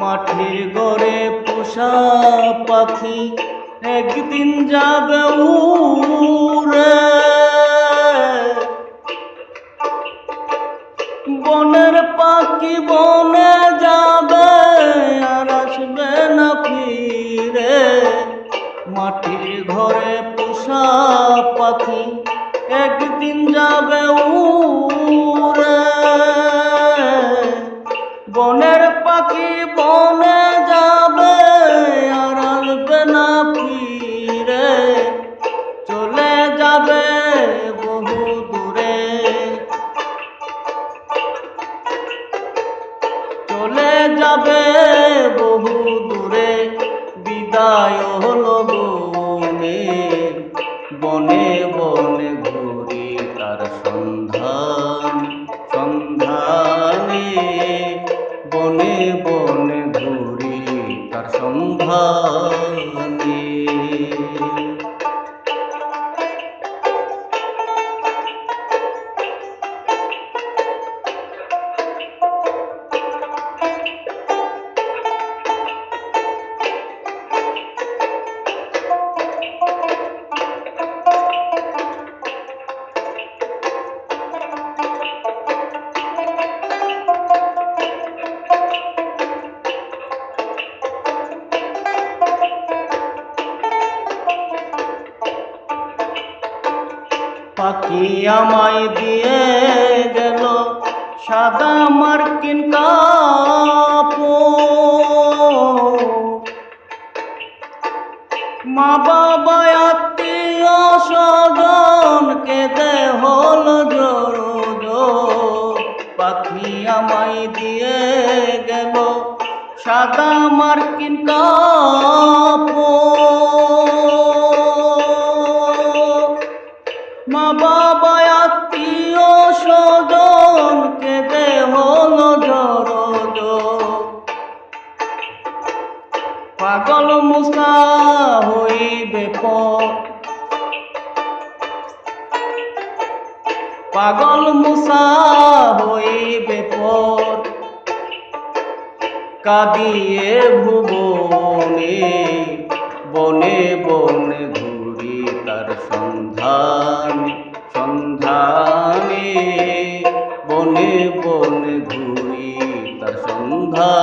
মাটির গড়ে পোষা পাখি একদিন যাবে উড়ে। চলে যাবে বহু দূরে। বিদায় হলো বনে বনে বনে ঘুরি তার সন্ধান, সন্ধানে। বনে বনে ঘুরি তার সন্ধানে। পাখি আমায় দিয়ে গেল সাদা মার্কিন কাপড় মা বাবা, আত্মীয় স্বজন কেঁদে হল। পাখি আমায় দিয়ে গেল সাদা মার্কিন কাপড় পাগল মুসা হইবে পর কাঁদিয়ে ভুবনে, বনে বনে ঘুরি তার সন্ধান, সন্ধানে। বনে বনে ঘুরি তার সন্ধানে।